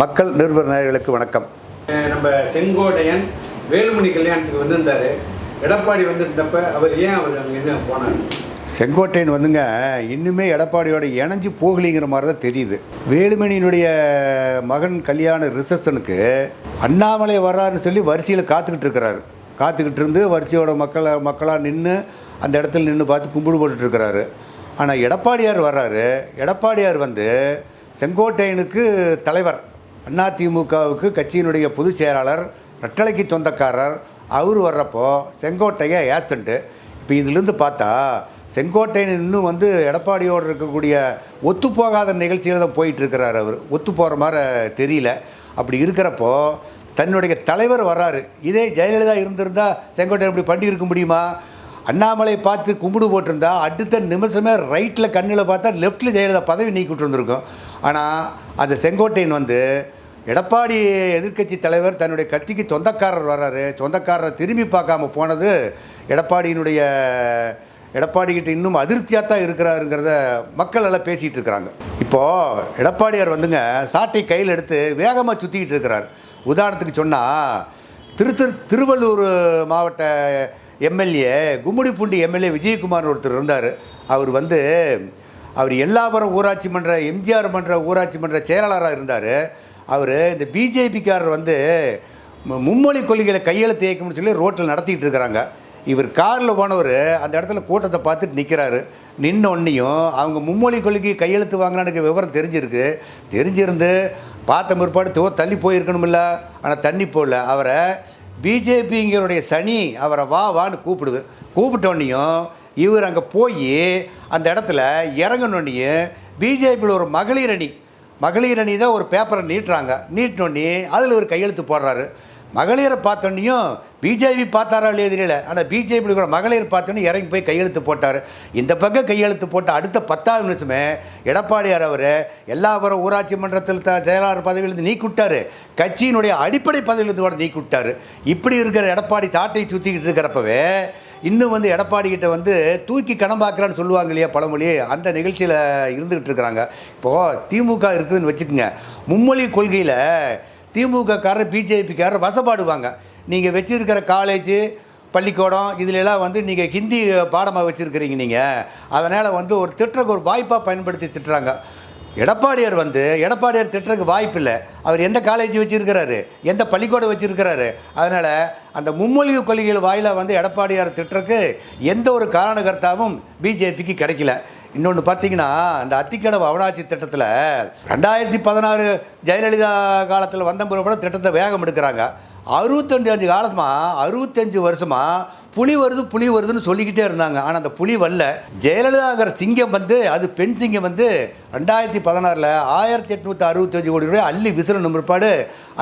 மக்கள் நிருபர் நேயர்களுக்கு வணக்கம். நம்ம செங்கோட்டையன் வேலுமணி கல்யாணத்துக்கு வந்திருந்தாரு. எடப்பாடி வந்திருந்தப்ப அவர் ஏன் அவர் அங்கேருந்து போனார்? செங்கோட்டையன் வந்துங்க இன்னுமே எடப்பாடியோட இணைஞ்சு போகலிங்கிற மாதிரி தான் தெரியுது. வேலுமணியினுடைய மகன் கல்யாண ரிசப்ஷனுக்கு அண்ணாமலை வர்றாருன்னு சொல்லி வரிசையில் காத்துக்கிட்டு இருக்கிறாரு. காத்துக்கிட்டு இருந்து வரிசையோட மக்களை மக்களாக நின்று அந்த இடத்துல நின்று பார்த்து கும்பிடு போட்டுட்டு இருக்கிறாரு. ஆனால் எடப்பாடியார் வர்றாரு. எடப்பாடியார் வந்து செங்கோட்டையனுக்கு தலைவர். அதிமுகவுக்கு கட்சியினுடைய பொதுச் செயலாளர் ரெட்டலைக்கு சொந்தக்காரர் அவர் வர்றப்போ செங்கோட்டையை ஏத்தன்ட்டு இப்போ இதுலேருந்து பார்த்தா செங்கோட்டையன் இன்னும் வந்து எடப்பாடியோடு இருக்கக்கூடிய ஒத்துப்போகாத நிகழ்ச்சியில் தான் போயிட்டுருக்கிறார் அவர். ஒத்து போகிற மாதிரி தெரியல. அப்படி இருக்கிறப்போ தன்னுடைய தலைவர் வர்றாரு. இதே ஜெயலலிதா இருந்திருந்தால் செங்கோட்டையன் இப்படி பண்ணி இருக்க முடியுமா? அண்ணாமலை பார்த்து கும்பிடு போட்டிருந்தா அடுத்த நிமிஷமே ரைட்டில் கண்ணில் பார்த்தா லெஃப்ட்டில் ஜெயலலிதா பதவி நீக்கிட்டு இருந்திருக்கும். ஆனால் அந்த செங்கோட்டையன் வந்து எடப்பாடி எதிர்க்கட்சி தலைவர் தன்னுடைய கட்சிக்கு சொந்தக்காரர் வர்றாரு. சொந்தக்காரரை திரும்பி பார்க்காம போனது எடப்பாடியினுடைய எடப்பாடிக்கிட்ட இன்னும் அதிருப்தியாக தான் இருக்கிறாருங்கிறத மக்கள் எல்லாம் பேசிகிட்டு இருக்கிறாங்க. இப்போது எடப்பாடியார் வந்துங்க சாட்டை கையில் எடுத்து வேகமாக சுற்றிக்கிட்டு இருக்கிறார். உதாரணத்துக்கு சொன்னால் திரு திரு திருவள்ளூர் மாவட்ட எம்எல்ஏ கும்முடிப்பூண்டி எம்எல்ஏ விஜயகுமார் ஒருத்தர் இருந்தார். அவர் வந்து அவர் எல்லாபுரம் ஊராட்சி மன்ற எம்ஜிஆர் மன்ற ஊராட்சி மன்ற செயலாளராக இருந்தார். அவர் இந்த பிஜேபிக்காரர் வந்து மும்மொழி கொள்கைகளை கையெழுத்து இயக்கம்னு சொல்லி ரோட்டில் நடத்திக்கிட்டு இருக்கிறாங்க. இவர் காரில் போனவர் அந்த இடத்துல கூட்டத்தை பார்த்துட்டு நிற்கிறாரு நின்னொன்னையும் அவங்க மும்மொழி கொள்கை கையெழுத்து வாங்கினானுக்கு விவரம் தெரிஞ்சிருக்கு. தெரிஞ்சிருந்து பார்த்த முற்பாடு தோ தள்ளி போயிருக்கணுமில்ல. ஆனால் தண்ணி போடல. அவரை பிஜேபிங்கிறோடைய சனி அவரை வா வான்னு கூப்பிடுது. கூப்பிட்டோன்னையும் இவர் அங்கே போய் அந்த இடத்துல இறங்கினோன்னையும் பிஜேபியில் ஒரு மகளிர் அணி மகளிர் அணி தான் ஒரு பேப்பரை நீட்டுறாங்க. நீட்டினோடனே அதில் ஒரு கையெழுத்து போடுறாரு. மகளிரை பார்த்தோன்னையும் பிஜேபி பார்த்தாரா இல்லையே தெரியல. ஆனால் பிஜேபி கூட மகளிர் பார்த்தோன்னே இறங்கி போய் கையெழுத்து போட்டார். இந்த பக்கம் கையெழுத்து போட்ட அடுத்த பத்தாவது நிமிஷமே எடப்பாடியார் அவர் எல்லாபுரம் ஊராட்சி மன்றத்தில் த செயலாளர் பதவியிலிருந்து நீக்கி விட்டாரு கட்சியினுடைய அடிப்படை பதவியிலிருந்து கூட நீக்கிவிட்டார். இப்படி இருக்கிற எடப்பாடி சாட்டை சுற்றிக்கிட்டு இருக்கிறப்பவே இன்னும் வந்து எடப்பாடி கிட்ட வந்து தூக்கி கணம்பாக்குறான்னு சொல்லுவாங்க இல்லையா பழமொழி? அந்த நிகழ்ச்சியில் இருந்துகிட்டு இருக்கிறாங்க. இப்போது திமுக இருக்குதுன்னு வச்சுக்கோங்க. மும்மொழி கொள்கையில் திமுககாரர் பிஜேபிக்காரர் வசப்பாடுவாங்க. நீங்கள் வச்சுருக்கிற காலேஜு பள்ளிக்கூடம் இதிலெல்லாம் வந்து நீங்கள் ஹிந்தி பாடமாக வச்சுருக்கிறீங்க நீங்கள் அதனால் வந்து ஒரு திட்டுறக்கு ஒரு வாய்ப்பாக பயன்படுத்தி திட்டுறாங்க. எடப்பாடியார் வந்து எடப்பாடியார் திட்டுறதுக்கு வாய்ப்பு இல்லை அவர் எந்த காலேஜ் வச்சுருக்கிறாரு? எந்த பள்ளிக்கூடம் வச்சுருக்கிறாரு? அதனால் அந்த மும்மொழிவு கொள்கைகள் வாயிலாக வந்து எடப்பாடியார் திட்டுறதுக்கு எந்த ஒரு காரணகர்த்தாவும் பிஜேபிக்கு கிடைக்கல. இன்னொன்று பார்த்தீங்கன்னா இந்த அத்திக்கடவு அவனாட்சி திட்டத்தில் ரெண்டாயிரத்தி பதினாறு ஜெயலலிதா காலத்தில் வந்த பிறகு திட்டத்தை வேகம் எடுக்கிறாங்க. அறுபத்தஞ்சு அஞ்சு காலமாக அறுபத்தஞ்சு வருஷமாக புலி வருது புலி வருதுன்னு சொல்லிக்கிட்டே இருந்தாங்க. ஆனால் அந்த புலி வரல. ஜெயலலிதாங்கிற சிங்கம் வந்து அது பெண் சிங்கம் வந்து ரெண்டாயிரத்தி பதினாறில் ஆயிரத்தி எட்நூற்றி அறுபத்தஞ்சு கோடி ரூபாய் அள்ளி விசிறணும் பிற்பாடு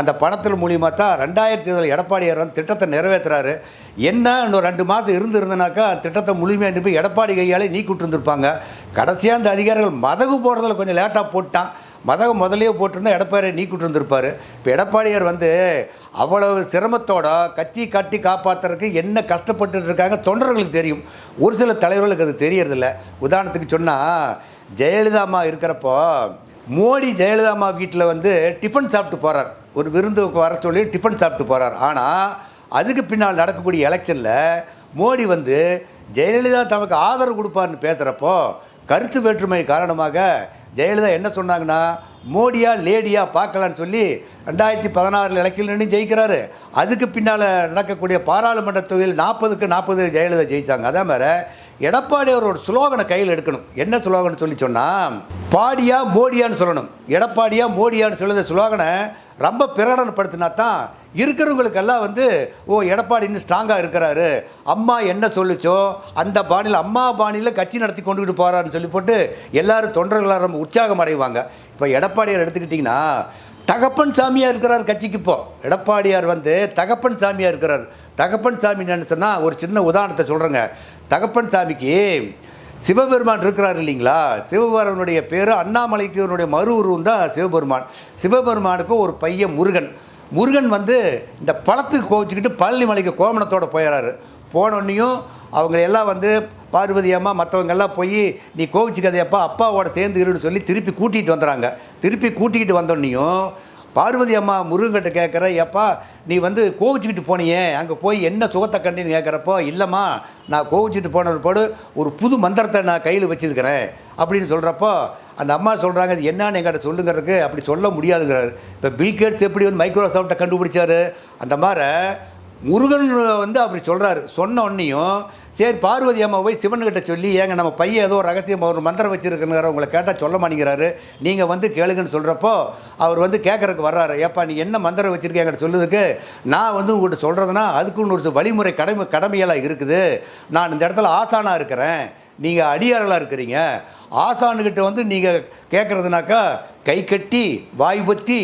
அந்த பணத்தில் மூலியமாக தான் ரெண்டாயிரத்தி இதில் எடப்பாடியார் வந்து திட்டத்தை நிறைவேற்றுறாரு என்ன இன்னும் ரெண்டு மாதம் இருந்திருந்தனாக்கா திட்டத்தை முழுமையாக அனுப்பி எடப்பாடி கையாலே நீக்கி விட்டுருந்துருப்பாங்க கடைசியாக அந்த அதிகாரிகள் மதகு போடுறதில் கொஞ்சம் லேட்டாக போட்டான். மதகம் முதலே போட்டிருந்தா எடப்பாடியை நீக்கிட்டு இருந்திருப்பார் இப்போ எடப்பாடியார் வந்து அவ்வளவு சிரமத்தோட கட்சி கட்டி காப்பாற்றுறதுக்கு என்ன கஷ்டப்பட்டு இருக்காங்க தொண்டர்களுக்கு தெரியும். ஒரு சில தலைவர்களுக்கு அது தெரியறதில்ல. உதாரணத்துக்கு சொன்னால் ஜெயலலிதா அம்மா இருக்கிறப்போ மோடி ஜெயலலிதா அம்மா வீட்டில் வந்து டிஃபன் சாப்பிட்டு போகிறார் ஒரு விருந்துக்கு வர சொல்லி டிஃபன் சாப்பிட்டு போகிறார் ஆனால் அதுக்கு பின்னால் நடக்கக்கூடிய எலெக்ஷனில் மோடி வந்து ஜெயலலிதா தமக்கு ஆதரவு கொடுப்பார்னு பேசுகிறப்போ கருத்து வேற்றுமை காரணமாக ஜெயலலிதா என்ன சொன்னாங்கன்னா மோடியா லேடியா பார்க்கலான்னு சொல்லி ரெண்டாயிரத்தி பதினாறில் இலக்கில் நின்று ஜெயிக்கிறாரு. அதுக்கு பின்னால் நடக்கக்கூடிய பாராளுமன்ற தொகுதியில் நாற்பதுக்கு நாற்பது ஜெயலலிதா ஜெயிச்சாங்க. அதே மாதிரி எடப்பாடி அவரோட ஸ்லோகனை கையில் எடுக்கணும். என்ன ஸ்லோகன் சொல்லி சொன்னால் பாடியா மோடியான்னு சொல்லணும். எடப்பாடியா மோடியான்னு சொல்லி சுலோகனை ஸ்லோகனை ரொம்ப பிரகடனப்படுத்தினா தான் இருக்கிறவங்களுக்கெல்லாம் வந்து ஓ எடப்பாடி இன்னும் ஸ்ட்ராங்காக இருக்கிறாரு. அம்மா என்ன சொல்லுச்சோ அந்த பாணியில் அம்மா பாணியில் கட்சி நடத்தி கொண்டுகிட்டு போகிறாருன்னு சொல்லி போட்டு எல்லாரும் தொண்டர்களாக ரொம்ப உற்சாகம் அடைவாங்க. இப்போ எடப்பாடியார் எடுத்துக்கிட்டிங்கன்னா தகப்பன் சாமியாக இருக்கிறார் கட்சிக்கு இப்போ. எடப்பாடியார் வந்து தகப்பன் சாமியாக இருக்கிறார். தகப்பன் சாமி என்னன்னு சொன்னால் ஒரு சின்ன உதாரணத்தை சொல்கிறேங்க தகப்பன் சாமிக்கு சிவபெருமான் இருக்கிறார் இல்லைங்களா? சிவபெருமனுடைய பேர் அண்ணாமலைக்கு இவருடைய மறு உருவம் தான் சிவபெருமான். சிவபெருமானுக்கு ஒரு பையன் முருகன். முருகன் வந்து இந்த பழத்துக்கு கோவிச்சுக்கிட்டு பழனி மலைக்கு கோமணத்தோட போயிடறாரு போனோன்னையும் அவங்க எல்லாம் வந்து பார்வதி அம்மா மற்றவங்கெல்லாம் போய் நீ கோவிச்சுக்கதையப்பா அப்பாவோட சேர்ந்து இருன்னு சொல்லி திருப்பி கூட்டிகிட்டு வந்துடுறாங்க திருப்பி கூட்டிகிட்டு வந்தோன்னையும் பார்வதி அம்மா முருகன்கிட்ட கேட்குற எப்பா நீ வந்து கோவிச்சுக்கிட்டு போனியே அங்கே போய் என்ன சுகத்தை கண்டின்னு கேட்குறப்போ இல்லைம்மா நான் கோவிச்சுட்டு போன போடு ஒரு புது மந்திரத்தை நான் கையில் வச்சிருக்கிறேன் அப்படின்னு சொல்கிறப்போ அந்த அம்மா சொல்கிறாங்க அது என்னன்னு எங்கிட்ட சொல்லுங்கிறதுக்கு அப்படி சொல்ல முடியாதுங்கிறாரு. இப்போ பில்கேட்ஸ் எப்படி வந்து மைக்ரோசாஃப்ட்டை கண்டுபிடிச்சாரு? அந்த மாதிரி முருகன் வந்து அப்படி சொல்கிறாரு சொன்ன உடனேயும் சரி பார்வதி அம்மா போய் சிவன்கிட்ட சொல்லி ஏங்க நம்ம பையன் ஏதோ ரகசியம் ஒரு மந்திரம் வச்சுருக்குங்கிற உங்களை கேட்டால் சொல்ல மாட்டேங்கிறாரு. நீங்கள் வந்து கேளுங்கன்னு சொல்கிறப்போ அவர் வந்து கேட்குறக்கு வர்றாரு. ஏப்பா நீ என்ன மந்திரம் வச்சுருக்கேன் என்கிட்ட சொல்லுறதுக்கு? நான் வந்து உங்கள்கிட்ட சொல்கிறதுனா அதுக்குன்னு ஒரு வழிமுறை கடமை கடமையெல்லாம் இருக்குது. நான் இந்த இடத்துல ஆசானாக இருக்கிறேன். நீங்கள் அடியார்களாக இருக்கிறீங்க. ஆசானுக்கிட்ட வந்து நீங்கள் கேட்குறதுனாக்கா கை கட்டி வாய் பற்றி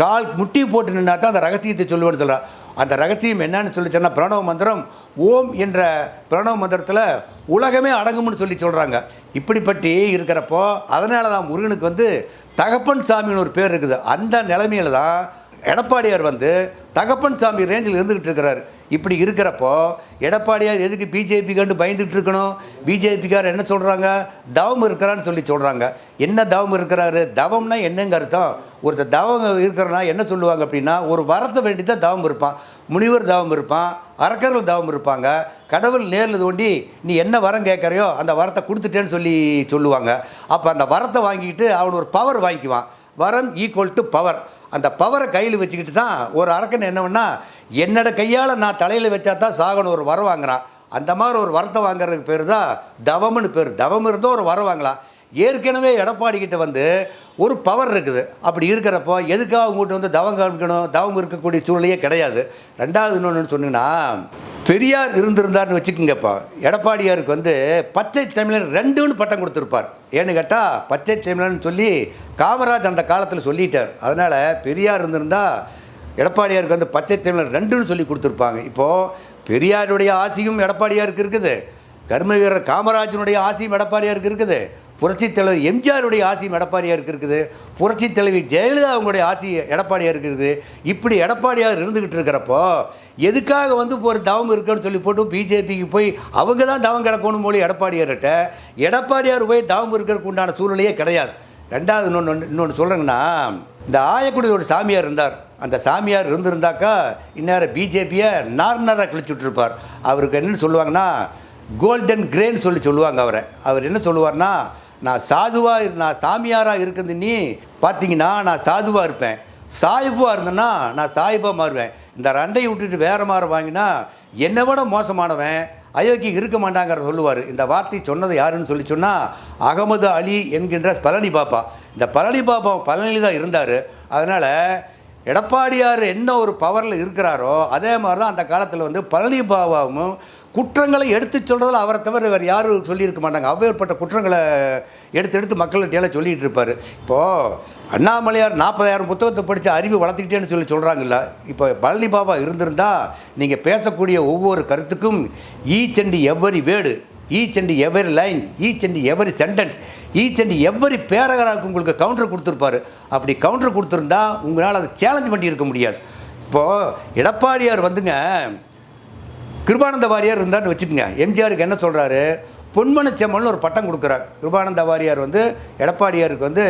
கால் முட்டி போட்டு நின்னா தான் அந்த ரகசியத்தை சொல்லுவேன்னு சொல்கிறேன் அந்த ரகசியம் என்னன்னு சொல்லி சொன்னால் பிரணவ மந்திரம் ஓம் என்ற பிரணவ மந்திரத்தில் உலகமே அடங்கும்னு சொல்லி சொல்கிறாங்க இப்படிப்பட்டு இருக்கிறப்போ அதனால தான் முருகனுக்கு வந்து தகப்பன் சாமின்னு ஒரு பேர் இருக்குது. அந்த நிலைமையில தான் எடப்பாடியார் வந்து தகப்பன் சாமி ரேஞ்சில் இருந்துக்கிட்டு இருக்கிறார். இப்படி இருக்கிறப்போ எடப்பாடியார் எதுக்கு பிஜேபி கண்டு பயந்துட்டு இருக்கணும்? பிஜேபிக்கார் என்ன சொல்கிறாங்க தவம் இருக்கிறான்னு சொல்லி சொல்கிறாங்க என்ன தவம் இருக்கிறாரு? தவம்னா என்னங்க அர்த்தம்? ஒருத்தர் தவம் இருக்கிறனா என்ன சொல்லுவாங்க அப்படின்னா ஒரு வரத்தை வேண்டி தான் தவம் இருப்பான். முனிவர் தவம் இருப்பான். அரக்கர்கள் தவம் இருப்பாங்க. கடவுள் நேரில் தோண்டி நீ என்ன வரம் கேட்குறையோ அந்த வரத்தை கொடுத்துட்டேன்னு சொல்லி சொல்லுவாங்க. அப்போ அந்த வரத்தை வாங்கிக்கிட்டு அவன் ஒரு பவர் வாங்கிக்குவான். வரம் ஈக்குவல் டு பவர் அந்த பவரை கையில் வச்சுக்கிட்டு தான் ஒரு அரக்கன் என்னவென்னா என்னோட கையால் நான் தலையில் வச்சா தான் சாகணும் ஒரு வரம் வாங்குறான். அந்த மாதிரி ஒரு வரத்தை வாங்குறதுக்கு பேர் தான் தவம்னு பேர். தவம் இருந்தோ ஒரு வரம் வாங்கலாம். ஏற்கனவே எடப்பாடி கிட்ட வந்து ஒரு பவர் இருக்குது. அப்படி இருக்கிறப்போ எதுக்காக அவங்ககிட்ட வந்து தவம் காமிக்கணும்? தவம் இருக்கக்கூடிய சூழ்நிலையே கிடையாது. ரெண்டாவது இன்னொன்று சொன்னீங்கன்னா பெரியார் இருந்திருந்தார்னு வச்சுக்கோங்கப்பா. எடப்பாடியாருக்கு வந்து பச்சை தமிழர் ரெண்டுன்னு பட்டம் கொடுத்துருப்பார். ஏன்னு கேட்டால் பச்சை தமிழர்னு சொல்லி காமராஜ் அந்த காலத்தில் சொல்லிட்டார். அதனால் பெரியார் இருந்திருந்தால் எடப்பாடியாருக்கு வந்து பச்சை தமிழர் ரெண்டுன்னு சொல்லி கொடுத்துருப்பாங்க. இப்போது பெரியாருடைய ஆசியும் எடப்பாடியாருக்கு இருக்குது. கர்ம வீரர் காமராஜனுடைய ஆசையும் எடப்பாடியாருக்கு இருக்குது. புரட்சித் தலைவர் எம்ஜிஆருடைய ஆசியும் எடப்பாடியாருக்கு இருக்குது. புரட்சித் தலைவி ஜெயலலிதா அவங்களுடைய ஆட்சி எடப்பாடியாருக்கு இருக்குது. இப்படி எடப்பாடியார் இருந்துக்கிட்டு இருக்கிறப்போ எதுக்காக வந்து இப்போ ஒரு தவம் இருக்குன்னு சொல்லி போட்டு பிஜேபிக்கு போய் அவங்க தான் தவம் கிடக்கணும் போல எடப்பாடியார்கிட்ட எடப்பாடியார் போய் தவம் இருக்கிறதுக்கு உண்டான சூழ்நிலையே கிடையாது. ரெண்டாவது இன்னொன்று இன்னொன்று சொல்கிறேங்கன்னா இந்த ஆயக்குடி ஒரு சாமியார் இருந்தார். அந்த சாமியார் இருந்திருந்தாக்கா இந்நேரம் பிஜேபியை நார்னராக கிழிச்சுட்ருப்பார். அவருக்கு என்னென்னு சொல்லுவாங்கன்னா கோல்டன் கிரேன்னு சொல்லி சொல்லுவாங்க அவரை. அவர் என்ன சொல்லுவார்னா நான் சாதுவாக நான் சாமியாராக இருக்கிறது நீ பார்த்தீங்கன்னா நான் சாதுவாக இருப்பேன். சாயிபாக இருந்தேன்னா நான் சாயிபாக மாறுவேன். இந்த ரண்டையை விட்டுட்டு வேறு மாற வாங்கினா என்னை விட மோசமானவன் அயோக்கி இருக்க மாட்டாங்கிற சொல்லுவார். இந்த வார்த்தை சொன்னது யாருன்னு சொல்லி சொன்னால் அகமது அலி என்கின்ற பழனி பாப்பா. இந்த பழனி பாப்பா பழனியில் தான் இருந்தார். அதனால் எடப்பாடியார் என்ன ஒரு பவரில் இருக்கிறாரோ அதே மாதிரி தான் அந்த காலத்தில் வந்து பழனி பாபாவும் குற்றங்களை எடுத்து சொல்கிறதில் அவரை தவிர வேறு யாரும் சொல்லியிருக்க மாட்டாங்க. அவ்வேற்பட்ட குற்றங்களை எடுத்து எடுத்து மக்கள்கிட்ட சொல்லிகிட்டு இருப்பார். இப்போது அண்ணாமலையார் நாற்பதாயிரம் புத்தகத்தை படித்து அறிவு வளர்த்துக்கிட்டேன்னு சொல்லி சொல்கிறாங்கல்ல இப்போ பழனி பாபா இருந்திருந்தால் நீங்கள் பேசக்கூடிய ஒவ்வொரு கருத்துக்கும் each and every word each and every line each and every sentence each and every பேரகராக்கு உங்களுக்கு கவுண்டர் கொடுத்துருப்பாரு. அப்படி கவுண்டர் கொடுத்துருந்தா உங்களால் அதை சேலஞ்ச் பண்ணி இருக்க முடியாது. இப்போது எடப்பாடியார் வந்துங்க கிருபானந்த வாரியார் இருந்தார்னு வச்சுக்கோங்க. எம்ஜிஆருக்கு என்ன சொல்கிறாரு பொன்மனச்செம்மல்னு ஒரு பட்டம் கொடுக்குறார். கிருபானந்த வாரியார் வந்து எடப்பாடியாருக்கு வந்து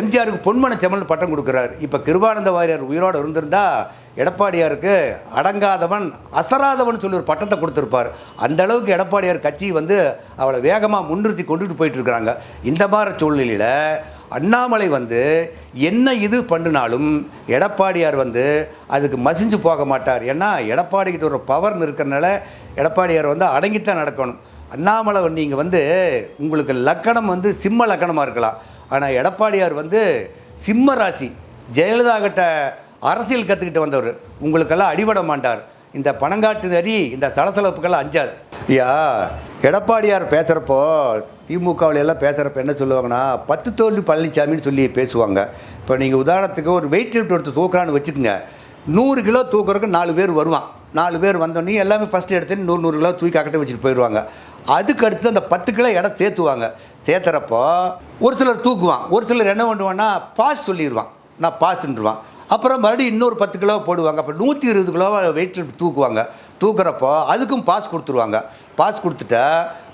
எம்ஜிஆருக்கு பொன்மனச்செம்மல்னு பட்டம் கொடுக்குறாரு. இப்போ கிருபானந்த வாரியார் உயிரோடு இருந்திருந்தா எடப்பாடியாருக்கு அடங்காதவன் அசராதவன் சொல்லி ஒரு பட்டத்தை கொடுத்துருப்பார். அந்த அளவுக்கு எடப்பாடியார் கட்சி வந்து அவளை வேகமாக முன்னிறுத்தி கொண்டுட்டு போயிட்டு இருக்கிறாங்க. இந்த மாதிரி சூழ்நிலையில் அண்ணாமலை வந்து என்ன இது பண்ணினாலும் எடப்பாடியார் வந்து அதுக்கு மசிஞ்சு போக மாட்டார். ஏன்னா எடப்பாடிக்கிட்ட ஒரு பவர்னு இருக்கிறனால எடப்பாடியார் வந்து அடங்கித்தான் நடக்கணும். அண்ணாமலை நீங்கள் வந்து உங்களுக்கு லக்கணம் வந்து சிம்ம லக்கணமாக இருக்கலாம். ஆனால் எடப்பாடியார் வந்து சிம்ம ராசி ஜெயலலிதா கிட்ட அரசியல் கற்றுக்கிட்டு வந்தவர். உங்களுக்கெல்லாம் அடிபட மாட்டார். இந்த பணங்காட்டு நரி இந்த சலசலப்புக்கெல்லாம் அஞ்சாது. ஐயா எடப்பாடியார் பேசுகிறப்போ திமுகவில் எல்லாம் பேசுகிறப்ப என்ன சொல்லுவாங்கன்னா பத்து தோல்வி பழனிசாமின்னு சொல்லி பேசுவாங்க. இப்போ நீங்கள் உதாரணத்துக்கு ஒரு வெயிட் லிஃப்ட் ஒருத்தர் தூக்குறான்னு வச்சுக்கோங்க. நூறு கிலோ தூக்குறதுக்கு நாலு பேர் வருவான். நாலு பேர் வந்தோடனே எல்லாமே ஃபஸ்ட்டு எடுத்து நூறு நூறு கிலோ தூக்கி அக்கட்டை வச்சுட்டு போயிடுவாங்க. அதுக்கு அடுத்து அந்த பத்து கிலோ இடம் சேர்த்துவாங்க. சேர்த்துறப்போ ஒரு சிலர் தூக்குவான். ஒரு சிலர் என்ன பண்ணுவான்னா பாஸ் சொல்லிடுவான் நான் பாஸ்ன்றுவான். அப்புறம் மறுபடியும் இன்னொரு பத்து கிலோ போடுவாங்க. அப்போ நூற்றி இருபது கிலோவாக வெயிட் லிஃப்ட் தூக்குவாங்க. தூக்குறப்போ அதுக்கும் பாஸ் கொடுத்துருவாங்க. பாஸ் கொடுத்துட்டா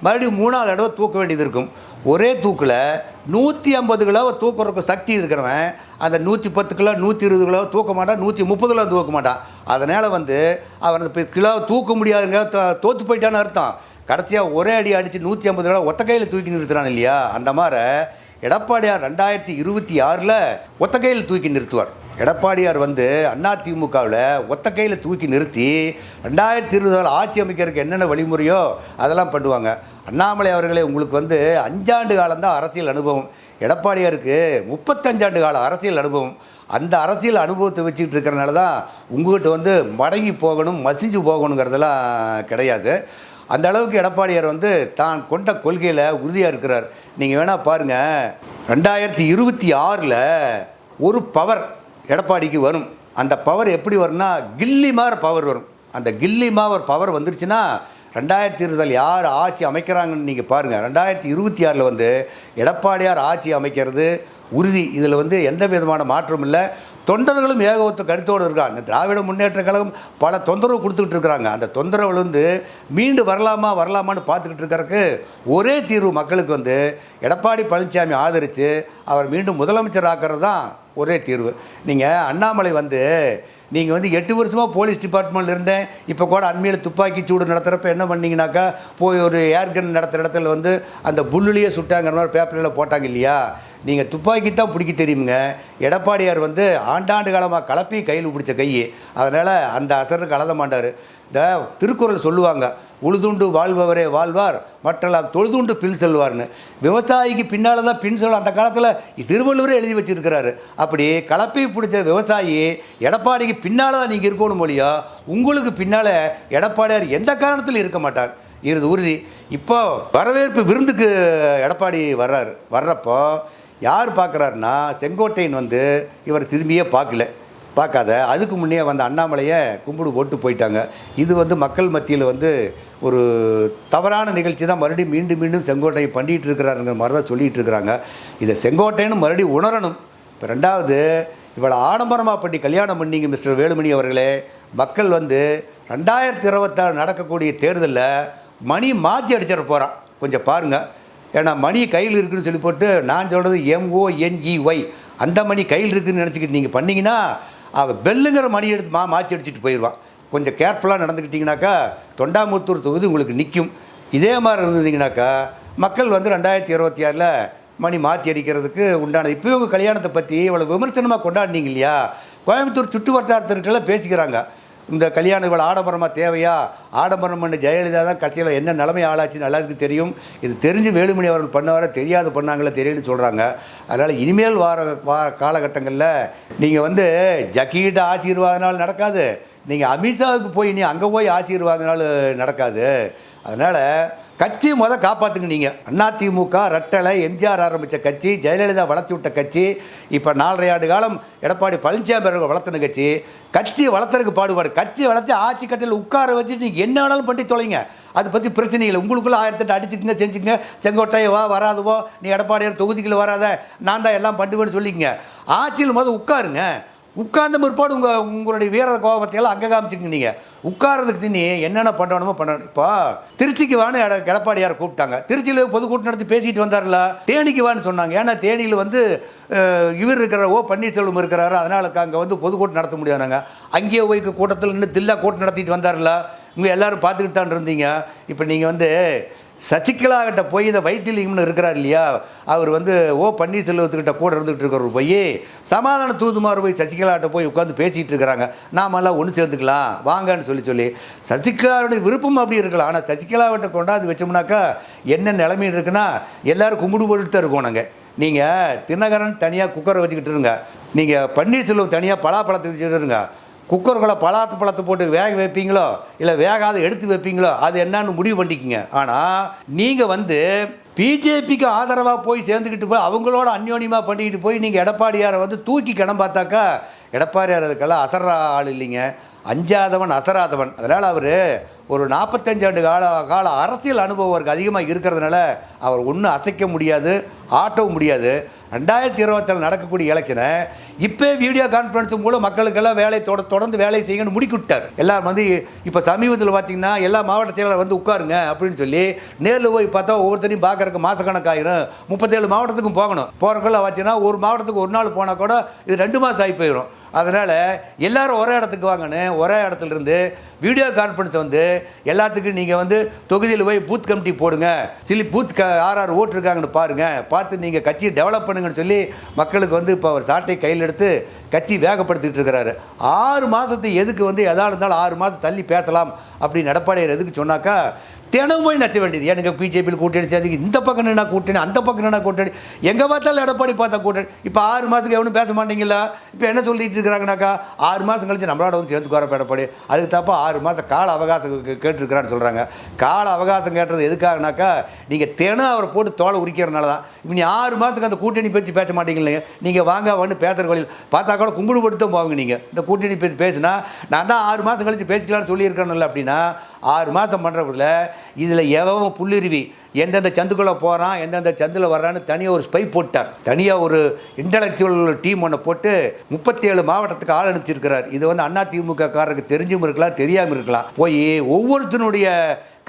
மறுபடியும் மூணாவது தடவை தூக்க வேண்டியது இருக்கும். ஒரே தூக்கில் நூற்றி ஐம்பது கிலோவை தூக்குறதுக்கு சக்தி இருக்கிறவன் அந்த நூற்றி பத்து கிலோ நூற்றி இருபது கிலோ தூக்க மாட்டான் நூற்றி முப்பது கிலோ தூக்க மாட்டான். அதனால் வந்து அவன் இப்போ கிலோ தூக்க முடியாதுங்க தோற்று போயிட்டான்னு அர்த்தம். கடைசியாக ஒரே அடி அடித்து நூற்றி ஐம்பது கிலோ ஒத்த கையில் தூக்கி நிறுத்துறான் இல்லையா? அந்த மாதிரி எடப்பாடியார் ரெண்டாயிரத்தி இருபத்தி ஆறில் ஒத்த கையில் தூக்கி நிறுத்துவார். எடப்பாடியார் வந்து அதிமுகவில் ஒத்த கையில் தூக்கி நிறுத்தி ரெண்டாயிரத்தி இருபது ஆட்சி அமைக்கிறதுக்கு என்னென்ன வழிமுறையோ அதெல்லாம் பண்ணுவாங்க. அண்ணாமலை அவர்களே உங்களுக்கு வந்து அஞ்சாண்டு காலம்தான் அரசியல் அனுபவம். எடப்பாடியாருக்கு முப்பத்தஞ்சாண்டு கால அரசியல் அனுபவம். அந்த அரசியல் அனுபவத்தை வச்சுக்கிட்டு இருக்கிறனால தான் உங்ககிட்ட வந்து மடங்கி போகணும் மசிஞ்சு போகணுங்கிறதெல்லாம் கிடையாது. அந்த அளவுக்கு எடப்பாடியார் வந்து தான் கொண்ட கொள்கையில் உறுதியாக இருக்கிறார். நீங்கள் வேணால் பாருங்கள் ரெண்டாயிரத்தி இருபத்தி ஆறில் ஒரு பவர் எடப்பாடிக்கு வரும். அந்த பவர் எப்படி வரும்னா கில்லி மாதிரி பவர் வரும். அந்த கில்லி மாதிரி பவர் வந்துருச்சுன்னா ரெண்டாயிரத்தி இருபதில் யார் ஆட்சி அமைக்கிறாங்கன்னு நீங்கள் பாருங்கள் ரெண்டாயிரத்தி இருபத்தி ஆறில் வந்து எடப்பாடியார் ஆட்சி அமைக்கிறது உறுதி. இதில் வந்து எந்த விதமான மாற்றமும் இல்லை. தொண்டர்களும் ஏகோத்த கருத்தோடு இருக்காங்க. திராவிட முன்னேற்ற கழகம் பல தொந்தரவு கொடுத்துக்கிட்டு இருக்கிறாங்க. அந்த தொந்தரவுல வந்து மீண்டு வரலாமா வரலாமான்னு பார்த்துக்கிட்டு இருக்கிறதுக்கு ஒரே தீர்வு மக்களுக்கு வந்து எடப்பாடி பழனிசாமி ஆதரித்து அவர் மீண்டும் முதலமைச்சர் ஆக்கிறது தான் ஒரே தீர்வு. நீங்கள் அண்ணாமலை வந்து நீங்கள் வந்து எட்டு வருஷமாக போலீஸ் டிபார்ட்மெண்ட்டில் இருந்தேன். இப்போ கூட அண்மையில் துப்பாக்கி சூடு நடத்துகிறப்ப என்ன பண்ணிங்கனாக்கா போய் ஒரு ஏர்கன் நடத்துகிற இடத்துல வந்து அந்த புல்லுலேயே சுட்டாங்கிற மாதிரி பேப்பரில் போட்டாங்க இல்லையா? நீங்கள் துப்பாக்கி தான் பிடிக்க தெரியுங்க எடப்பாடியார் வந்து ஆண்டாண்டு காலமாக கலப்பி கையில் பிடிச்ச கை. அதனால் அந்த அசரு கலத மாட்டார். இந்த திருக்குறள் சொல்லுவாங்க உழுதுண்டு வாழ்பவரே வாழ்வார் மற்றெல்லாம் தொழுதுண்டு பின் செல்வார்னு. விவசாயிக்கு பின்னால் தான் பின் சொல்ல அந்த காலத்தில் திருவள்ளுவரே எழுதி வச்சிருக்கிறாரு. அப்படி கலப்பை பிடிச்ச விவசாயி எடப்பாடிக்கு பின்னால் தான் நீங்கள் இருக்கணும் மொழியோ? உங்களுக்கு பின்னால் எடப்பாடியார் எந்த காரணத்திலும் இருக்க மாட்டார். இருது உறுதி. இப்போ வரவேற்பு விருந்துக்கு எடப்பாடி வர்றாரு. வர்றப்போ யார் பார்க்குறாருன்னா செங்கோட்டையன் வந்து இவர் திரும்பியே பார்க்கல. பார்க்காத அதுக்கு முன்னே வந்த அண்ணாமலையை கும்பிடு போட்டு போயிட்டாங்க. இது வந்து மக்கள் மத்தியில் வந்து ஒரு தவறான நிகழ்ச்சி தான். மறுபடியும் மீண்டும் மீண்டும் செங்கோட்டையை பண்ணிகிட்டு இருக்கிறாருங்கிற மாதிரி தான் சொல்லிகிட்டு இருக்கிறாங்க. இதை செங்கோட்டைன்னு மறுபடியும் உணரணும். இப்போ ரெண்டாவது இவளை ஆடம்பரமாக பண்ணி கல்யாணம் பண்ணிங்க மிஸ்டர் வேலுமணி அவர்களே. மக்கள் வந்து ரெண்டாயிரத்தி இருபத்தாறு நடக்கக்கூடிய தேர்தலில் மணி மாற்றி அடிச்சிட போகிறான் கொஞ்சம் பாருங்கள் ஏன்னா மணி கையில் இருக்குன்னு சொல்லி போட்டு நான் சொல்கிறது எம்ஓஎன்இஒய் அந்த மணி கையில் இருக்குதுன்னு நினச்சிக்கிட்டு நீங்கள் பண்ணிங்கன்னா அவள் பெல்லுங்கிற மணி எடுத்து மா மாற்றி அடிச்சுட்டு போயிடுவான். கொஞ்சம் கேர்ஃபுல்லாக நடந்துக்கிட்டிங்கனாக்கா தொண்டாமுத்தூர் தொகுதி உங்களுக்கு நிற்கும் இதே மாதிரி இருந்ததுங்கனாக்கா மக்கள் வந்து ரெண்டாயிரத்தி இருபத்தி ஆறில் மணி மாற்றி அடிக்கிறதுக்கு உண்டானது இப்போ இவங்க கல்யாணத்தை பற்றி இவ்வளோ விமர்சனமாக கொண்டாடினீங்க இல்லையா? கோயம்புத்தூர் சுற்று வட்டாரத்திற்கெல்லாம் பேசிக்கிறாங்க. இந்த கல்யாண இவ்வளோ ஆடம்பரமாக தேவையா? ஆடம்பரம் பண்ண ஜெயலலிதா தான் கட்சியில் என்ன நிலைமை ஆளாச்சுன்னு எல்லாத்துக்கும் தெரியும். இது தெரிஞ்சு வேலுமணி அவர்கள் பண்ணவரை தெரியாது பண்ணாங்களே தெரியும்னு சொல்கிறாங்க அதனால் இனிமேல் வார வார காலகட்டங்களில் நீங்கள் வந்து ஜக்கிகிட்ட ஆசீர்வாதனால் நடக்காது. நீங்கள் அமித்ஷாவுக்கு போய் நீ அங்கே போய் ஆசீர்வாதனால் நடக்காது. அதனால் கட்சி முத காப்பாற்றுங்க நீங்கள் அதிமுக ரட்டளை எம்ஜிஆர் ஆரம்பித்த கட்சி ஜெயலலிதா வளர்த்து விட்ட கட்சி இப்போ நாலரை ஆண்டு காலம் எடப்பாடி பழனிசாமி அவர்கள் வளர்த்துன கட்சி கட்சி வளர்த்துறதுக்கு பாடுபாடு கட்சி வளர்த்து ஆட்சி கட்டையில் உட்கார வச்சுட்டு நீங்கள் என்ன வேணாலும் பண்ணி தொலைங்க. அதை பற்றி பிரச்சனை இல்லை. உங்களுக்குள்ளே ஆயிரத்தெட்டு அடிச்சுக்குங்க செஞ்சுக்கங்க செங்கோட்டையை வா வராதுவோ நீ எடப்பாடியார் தொகுதிக்குள்ள வராத நான் தான் எல்லாம் பண்ணுவேன்னு சொல்லிக்கங்க. ஆட்சியில் முதல் உட்காருங்க. உட்கார்ந்த பிற்பாடு உங்கள் உங்களுடைய வீர கோபத்தையெல்லாம் அங்கே காமிச்சிங்க நீங்கள் உட்கார்றதுக்கு நீ என்னென்ன பண்ணணுமோ பண்ணணும் இப்போ திருச்சிக்கு வான்னு எட எடப்பாடியார் கூப்பிட்டாங்க. திருச்சியில் பொதுக்கூட்டம் நடத்தி பேசிட்டு வந்தார்ல தேனிக்கு வான்னு சொன்னாங்க. ஏன்னா தேனியில் வந்து இவர் இருக்கிற ஓ பன்னீர்செல்வம் இருக்கிறாரு. அதனால் அங்கே வந்து பொதுக்கூட்டம் நடத்த முடியாதுங்க அங்கேயே போய் கூட்டத்தில் நின்று தில்லா கூட்டம் நடத்திட்டு வந்தார்ல. இங்கே எல்லோரும் பார்த்துக்கிட்டு தான் இருந்தீங்க. இப்போ நீங்கள் வந்து சசிகலா கிட்ட போய் இந்த வைத்தியலிங்கம்னு இருக்கிறார் இல்லையா அவர் வந்து ஓ பன்னீர்செல்வத்துக்கிட்ட கூட இருந்துகிட்டு இருக்கிறவர் போய் சமாதான தூதுமார் போய் சசிகலாட்ட போய் உட்காந்து பேசிகிட்டு இருக்கிறாங்க. நாமெல்லாம் ஒன்று சேர்ந்துக்கலாம் வாங்கன்னு சொல்லி சொல்லி. சசிகலாவுடைய விருப்பம் அப்படி இருக்கலாம். ஆனால் சசிகலாவிட்ட கொண்டாந்து வச்சோம்னாக்கா என்ன நிலைமை இருக்குன்னா எல்லோரும் கும்பிடு போட்டுட்டு தான் இருக்கோம் நாங்கள் நீங்கள் தினகரன் தனியாக குக்கரை வச்சுக்கிட்டு இருங்க. நீங்கள் பன்னீர்செல்வம் தனியாக பலாப்பழத்தை வச்சுட்டு இருங்க. குக்கர்களை பலாத்து பழத்தை போட்டு வேக வைப்பீங்களோ இல்லை வேகாத எடுத்து வைப்பீங்களோ அது என்னன்னு முடிவு பண்ணிக்கிங்க. ஆனால் நீங்கள் வந்து பிஜேபிக்கு ஆதரவாக போய் சேர்ந்துக்கிட்டு போய் அவங்களோட அந்யோன்யமாக பண்ணிக்கிட்டு போய் நீங்கள் எடப்பாடியாரை வந்து தூக்கி கிடம் பார்த்தாக்கா எடப்பாடியார் அதுக்கெல்லாம் அசரா ஆள் இல்லைங்க. அஞ்சாதவன் அசராதவன். அதனால் அவர் ஒரு நாற்பத்தஞ்சாண்டு கால கால அரசியல் அனுபவம் அவருக்கு அதிகமாக இருக்கிறதுனால அவர் ஒன்றும் அசைக்க முடியாது ஆட்டவும் முடியாது. ரெண்டாயிரத்தி இருபத்தில் நடக்கக்கூடிய எலெக்ஷனை இப்போ வீடியோ கான்ஃபரன்ஸ் மூலம் மக்களுக்கெல்லாம் வேலை தொட தொடர்ந்து வேலை செய்யணும்னு முடிக்கிட்டார் எல்லாம் வந்து இப்போ சமீபத்தில் பார்த்தீங்கன்னா எல்லா மாவட்ட செயலாளர் வந்து உட்காருங்க அப்படின்னு சொல்லி நேரில் போய் பார்த்தா ஒவ்வொருத்தரையும் பார்க்குறக்கு மாதக்கணக்காயிரும் முப்பத்தேழு மாவட்டத்துக்கும் போகணும். போகிறக்குள்ள வச்சுன்னா ஒரு மாவட்டத்துக்கு ஒரு நாள் போனால் கூட இது ரெண்டு மாதம் ஆகி போயிடும் அதனால் எல்லாரும் ஒரே இடத்துக்கு வாங்கன்னு ஒரே இடத்துலேருந்து வீடியோ கான்ஃபரன்ஸ் வந்து எல்லாத்துக்கும் நீங்கள் வந்து தொகுதியில் போய் பூத் கமிட்டி போடுங்க. சிலி பூத் க ஆறு ஆறு ஓட்டு இருக்காங்கன்னு பாருங்கள் பார்த்து நீங்கள் கட்சியை டெவலப் பண்ணுங்கன்னு சொல்லி மக்களுக்கு வந்து இப்போ அவர் சாட்டை கையில் எடுத்து கட்சி வேகப்படுத்திட்டு இருக்கிறாரு. ஆறு மாதத்து எதுக்கு வந்து எதாக இருந்தாலும் ஆறு மாதம் தள்ளி பேசலாம் அப்படின்னு எடப்பாடியார் எதுக்கு சொன்னாக்கா தினமும் போய் நச்ச வேண்டியது. எனக்கு பிஜேபியில் கூட்டணி சேர்ந்து இந்த பக்கம் என்ன கூட்டணி அந்த பக்கம் என்ன கூட்டணி. எங்கே பார்த்தாலும் எடப்பாடி பார்த்தா கூட்டணி. இப்போ ஆறு மாதத்துக்கு எவனும் பேச மாட்டீங்களா இப்போ என்ன சொல்லிட்டு இருக்கிறாங்கனாக்கா ஆறு மாதம் கழிச்சு நம்மளோட வந்து சேர்ந்துக்குவார எடப்பாடி. அதுக்கு தப்பா ஆறு மாதம் கால அவகாசம் கே- கேட்டிருக்கிறான்னு சொல்கிறாங்க கால அவகாசம் கேட்டது எதுக்காகனாக்கா நீங்கள் தினம் அவரை போட்டு தோலை உரிக்கிறனால தான் இப்போ நீ ஆறு மாதத்துக்கு அந்த கூட்டணி பற்றி பேச மாட்டீங்களே நீங்கள் வாங்க வந்து பேசுகிற வழியில் பார்த்தா கூட கும்பிடு தான் போவாங்க நீங்கள் இந்த கூட்டணி பற்றி பேசினா நான் தான் ஆறு மாதம் கழிச்சு பேசிக்கலாம்னு சொல்லியிருக்கேன்ல அப்படின்னா ஆறு மாதம் பண்ணுறதுல இதில் எவன் புல்லுருவி? எந்தெந்த சந்துக்குள்ளே போகிறான் எந்தெந்த சந்தில் வர்றான்னு தனியாக ஒரு ஸ்பை போட்டார். தனியாக ஒரு இன்டலெக்சுவல் டீம் ஒன்று போட்டு முப்பத்தி ஏழு மாவட்டத்துக்கு ஆள் அனுப்பிச்சிருக்கிறார். இது வந்து அண்ணா திமுக காரருக்கு தெரிஞ்சும் இருக்கலாம் தெரியாமல் இருக்கலாம். போய் ஒவ்வொருத்தனுடைய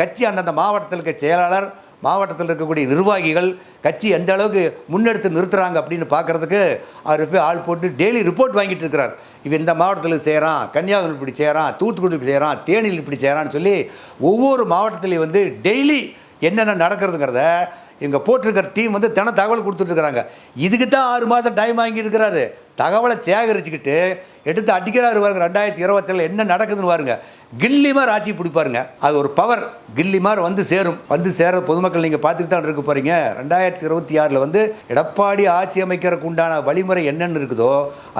கட்சி அந்தந்த மாவட்டத்தில் இருக்க செயலாளர் மாவட்டத்தில் இருக்கக்கூடிய நிர்வாகிகள் கட்சி எந்த அளவுக்கு முன்னெடுத்து நிறுத்துகிறாங்க அப்படின்னு பார்க்கறதுக்கு அவர் போய் ஆள் போட்டு டெய்லி ரிப்போர்ட் வாங்கிட்டு இருக்கிறார். இவன் இந்த மாவட்டத்தில் செய்கிறான் கன்னியாகுமரி இப்படி செய்கிறான் தூத்துக்குடி இப்படி செய்கிறான் தேனியில் இப்படி செய்கிறான்னு சொல்லி ஒவ்வொரு மாவட்டத்திலையும் வந்து டெய்லி என்னென்ன நடக்கிறதுங்கிறத இங்கே போட்டிருக்கிற டீம் வந்து தின தகவல் கொடுத்துட்ருக்குறாங்க இதுக்கு தான் ஆறு மாதம் டைம் வாங்கியிருக்கிறாரு தகவலை சேகரிச்சுக்கிட்டு எடுத்து அடிக்கிறாரு பாருங்க ரெண்டாயிரத்தி இருபத்தில் என்ன நடக்குதுன்னு பாருங்க. கில்லி மாதிரி ஆட்சி பிடிப்பாருங்க அது ஒரு பவர் கில்லி மாதிரி வந்து சேரும். வந்து சேர பொதுமக்கள் நீங்கள் பார்த்துட்டு தான் இருக்க போகிறீங்க ரெண்டாயிரத்தி இருபத்தி ஆறில் வந்து எடப்பாடி ஆட்சி அமைக்கிறதுக்கு உண்டான வழிமுறை என்னென்னு இருக்குதோ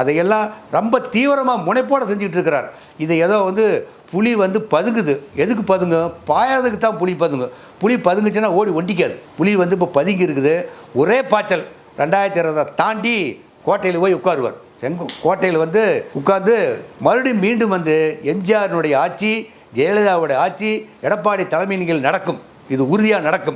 அதையெல்லாம் ரொம்ப தீவிரமாக முனைப்போடு செஞ்சுக்கிட்டு இருக்கிறார். இதை ஏதோ வந்து புலி வந்து பதுங்குது. எதுக்கு பதுங்கும் பாயாததுக்கு தான் புலி பதுங்கும் புலி பதுங்குச்சுன்னா ஓடி ஒண்டிக்காது. புலி வந்து இப்போ பதுங்கி இருக்குது. ஒரே பாய்ச்சல். ரெண்டாயிரத்தி இருபதை தாண்டி கோட்டையில் போய் உட்காருவார். செங்கு கோட்டையில் வந்து உட்கார்ந்து மறுபடியும் மீண்டும் வந்து எம்ஜிஆரினுடைய ஆட்சி ஜெயலலிதாவுடைய ஆட்சி எடப்பாடி தலைமையில் நடக்கும். இது உறுதியாக நடக்கும்.